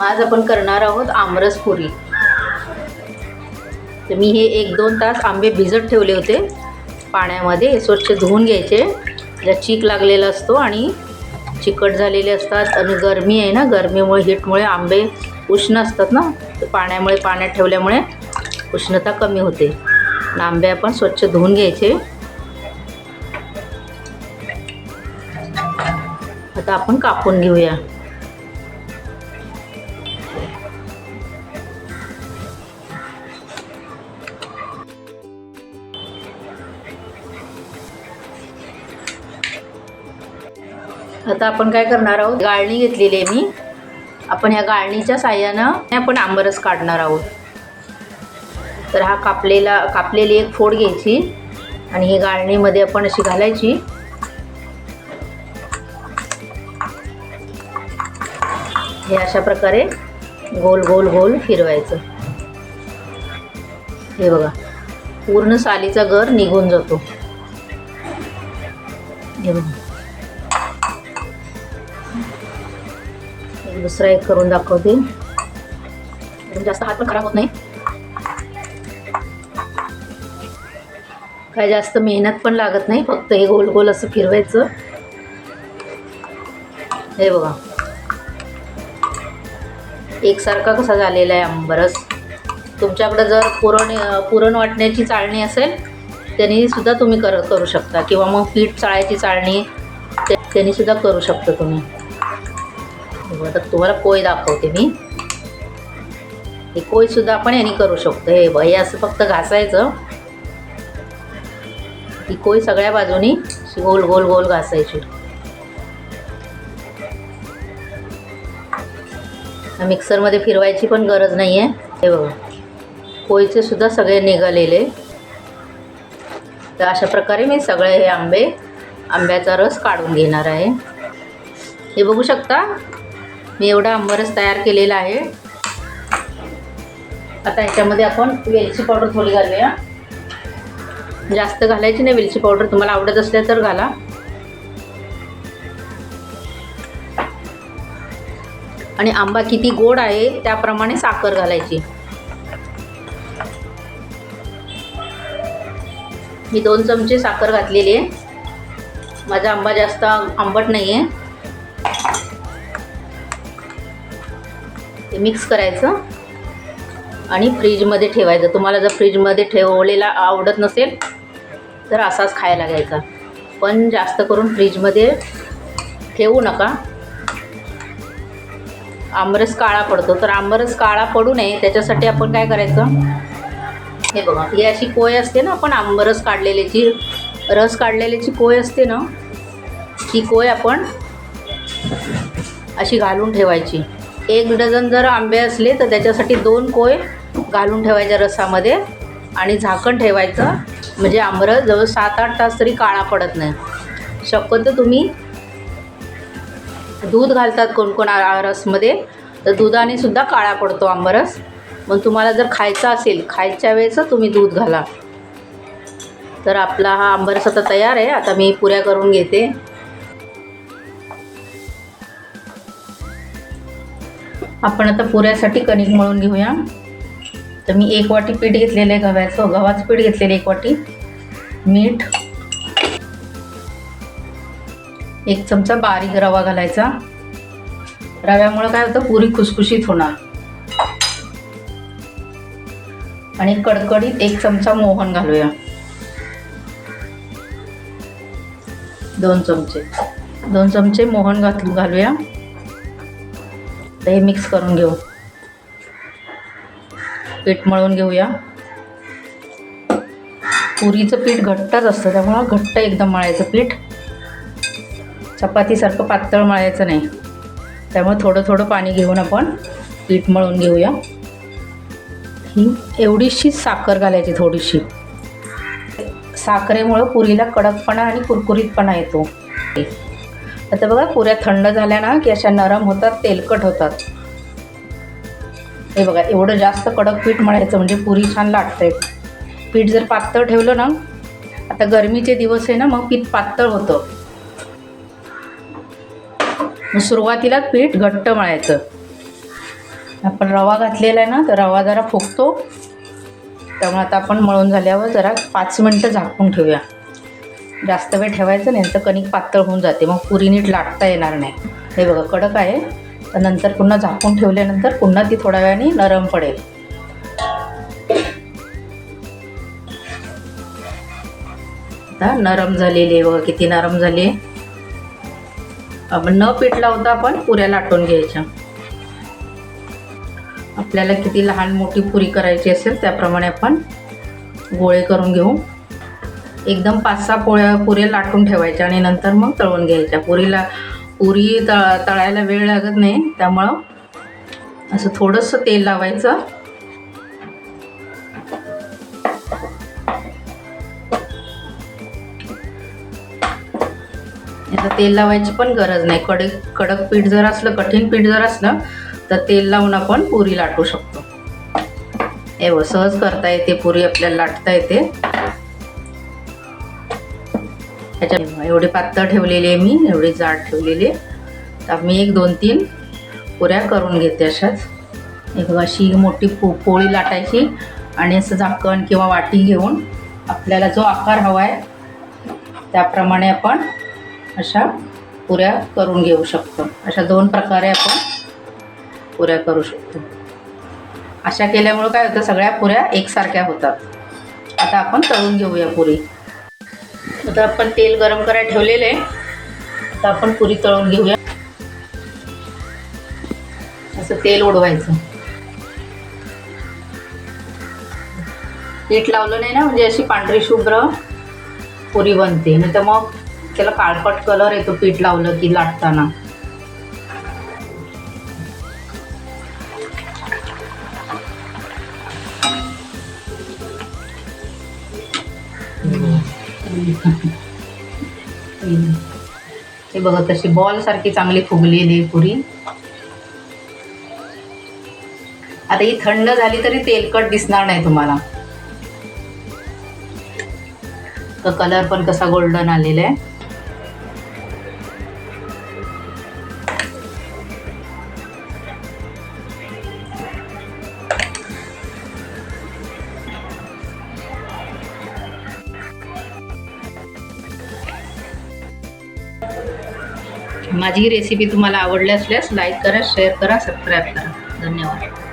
आज आपण करणार आहोत आमरस पुरी. तर मी हे एक दोन तास आंबे भिजत ठेवले होते. पाण्यामध्ये स्वच्छ धुवून घ्यायचे. ज्यात चीक लागलेला असतो आणि चिकट झालेले असतात. आणि गरमी आहे ना गरमीमुळे हीटमुळे आंबे उष्ण असतात ना. तर पाण्यामुळे पाण्यात ठेवल्यामुळे उष्णता कमी होते. आणि आंबे आपण स्वच्छ धुवून घ्यायचे. आता आपण कापून घेऊया. आता आपण काय करणार आहोत? गाळणी घेतलेली आहे मी. आपण ह्या गाळणीच्या साह्यानं आपण आंबरस काढणार आहोत. तर हा कापलेला कापलेली एक फोड घ्यायची आणि ही गाळणीमध्ये आपण अशी घालायची. हे अशा प्रकारे गोल गोल गोल फिरवायचं. हे बघा पूर्ण सालीचा गर निघून जातो. हे बघा. दुसरा एक करून दाखवते. म्हणजे जास्त हात पण खराब होत नाही. काय जास्त मेहनत पण लागत नाही फक्त हे गोल गोल असं फिरवायचं. हे बघा. एकसारखा कसा झालेला आहे आंबरस. तुमच्याकडं जर पुरण पुरण वाटण्याची चाळणी असेल त्यांनी सुद्धा तुम्ही कर करू शकता. किंवा मग पीठ चाळायची चाळणी ते- त्यांनी सुद्धा करू शकता तुम्ही. आता तुम्हाला कोय दाखवते मी. हे कोयसुद्धा आपण यांनी करू शकतो. हे बघ, हे असं फक्त घासायचं. ही कोय सगळ्या बाजूनी गोल गोल गोल घासायची. मिक्सरमध्ये फिरवायची पण गरज नाही आहे हे बघा कोयचे सुद्धा सगळे निघालेले. तर अशा प्रकारे मी सगळे हे आंबे आंब्याचा रस काढून घेणार आहे. हे बघू शकता? मी एवढा आंबरस तयार केलेला आहे. आता ह्याच्यामध्ये आपण वेलची पावडर थोडी घालूया. जास्त घालायची नाही वेलची पावडर तुम्हाला आवडत असल्या तर घाला. आणि आंबा किती गोड आहे त्याप्रमाणे साखर घालायची. मी दोन चमचे साखर घातलेली आहे. माझा आंबा जास्त आंबट नाही आहे ते मिक्स करायचं आणि फ्रीजमध्ये ठेवायचं. तुम्हाला जर फ्रीजमध्ये ठेवलेला आवडत नसेल तर असाच खायला घ्यायचा. पण जास्त करून फ्रीजमध्ये ठेवू नका. आंबरस काळा पडतो. तर आंबरस काळा पडू नये. त्याच्यासाठी आपण काय करायचं? हे बघा ही अशी कोय असते ना आपण आंबरस काढलेल्याची रस काढलेल्याची कोय असते ना ती कोय आपण अशी घालून ठेवायची. एक डझन जर आंबे असले तर त्याच्यासाठी दोन कोय घालून ठेवायच्या रसामध्ये आणि झाकण ठेवायचं. म्हणजे आंबरस जवळ सात आठ तास तरी काळा पडत नाही. शक्यतो तुम्ही दूध घालतात कोण कोण रसमध्ये तर दुधाने सुद्धा काळा पडतो आंबरस मग तुम्हाला जर खायचा असेल खायच्या वेळेस तुम्ही दूध घाला. तर आपला हा आंबरस आता तयार आहे. आता मी पुऱ्या करून घेते. आपण आता पुऱ्यासाठी कणिक मळून घेऊया. तर मी एक वाटी पीठ घेतलेलं आहे गव्याचं हो, गव्हाचं पीठ घेतलेलं एक वाटी. मीठ. एक चमचा बारीक रवा घालायचा. रव्यामुळं काय होतं? पुरी खुसखुशीत होणार. आणि कडकडीत एक चमचा मोहन घालूया. दोन चमचे. दोन चमचे मोहन घात घालूया. हे मिक्स करून घेऊ. पीठ मळून घेऊया. पुरीचं पीठ घट्टच असतं त्यामुळं घट्ट एकदम मळायचं पीठ. चपातीसारखं पातळ मळायचं नाही. त्यामुळे थोडं थोडं पाणी घेऊन आपण पीठ मळून घेऊया. ही एवढीशीच साखर घालायची थोडीशी. साखरेमुळं पुरीला कडकपणा आणि कुरकुरीतपणा येतो. आता बघा पुऱ्या थंड झाल्या ना की अशा नरम होतात तेलकट होतात. हे बघा एवढं जास्त कडक पीठ मळायचं म्हणजे पुरी छान लाटते पीठ जर पातळ ठेवलं ना आता गरमीचे दिवस आहे ना मग पीठ पातळ होतं. मग सुरुवातीला पीठ घट्ट मळायचं. आपण रवा घातलेला आहे ना तर रवा जरा फुगतो. त्यामुळे आता आपण मळून झाल्यावर जरा पाच मिनटं झाकून ठेवूया. जास्त वेळ ठेवायचं नाही तर कणिक पातळ होऊन जाते. मग पुरी नीट लाटता येणार नाही. हे बघा कडक आहे. तर नंतर पुन्हा झाकून ठेवल्यानंतर पुन्हा ती थोड्या वेळाने नरम पडेल. आता नरम झालेली आहे बघा किती नरम झाली आहे. आपण न पीठ लावता आपण पुऱ्या लाटून घ्यायच्या. आपल्याला किती लहान मोठी पुरी करायची असेल त्याप्रमाणे आपण गोळे करून घेऊ. एकदम पाच सहा पोळ्या पुऱ्या लाटून ठेवायच्या आणि नंतर मग तळून घ्यायच्या. पुरीला पुरी तळ तळायला वेळ लागत नाही त्यामुळं असं थोडंसं तेल लावायचं. आता तेल लावायची पण गरज नाही. कडक कडक पीठ जर असलं कठीण पीठ जर असलं तर तेल लावून आपण पुरी लाटू शकतो. एव सहज करता येते पुरी आपल्याला लाटता येते. त्याच्या एवढे पातळ ठेवलेली आहे मी एवढी जाड ठेवलेली आहे. तर मी एक दोन तीन पुऱ्या करून घेते अशाच. एक अशी मोठी पो पोळी लाटायची आणि असं झाकण किंवा वाटी घेऊन आपल्याला जो आकार हवा आहे त्याप्रमाणे आपण अशा पुऱ्या करून घेऊ शकतो. अशा दोन प्रकारे आपण पुऱ्या करू शकतो. अशा केल्यामुळं काय होतं सगळ्या पुऱ्या एकसारख्या होतात. आता आपण तळून घेऊया पुरी. आता आपण तेल गरम करायला ठेवलेलं आहे. आता आपण पुरी तळून घेऊया. असं तेल उडवायचं. पीठ लावलं नाही ना म्हणजे अशी पांढरी शुभ्र पुरी बनते. नाही तर मग त्याला काळपट कलर येतो पीठ लावलं की लाटताना. हे बघा तशी बॉल सारखी चांगली फुगलेली पुरी. आता ही थंड झाली तरी तेलकट दिसणार नाही तुम्हाला. तर कलर पण कसा गोल्डन आलेला आहे. माझी ही रेसिपी तुम्हाला आवडली असल्यास लाईक करा शेअर करा सबस्क्राईब करा. धन्यवाद.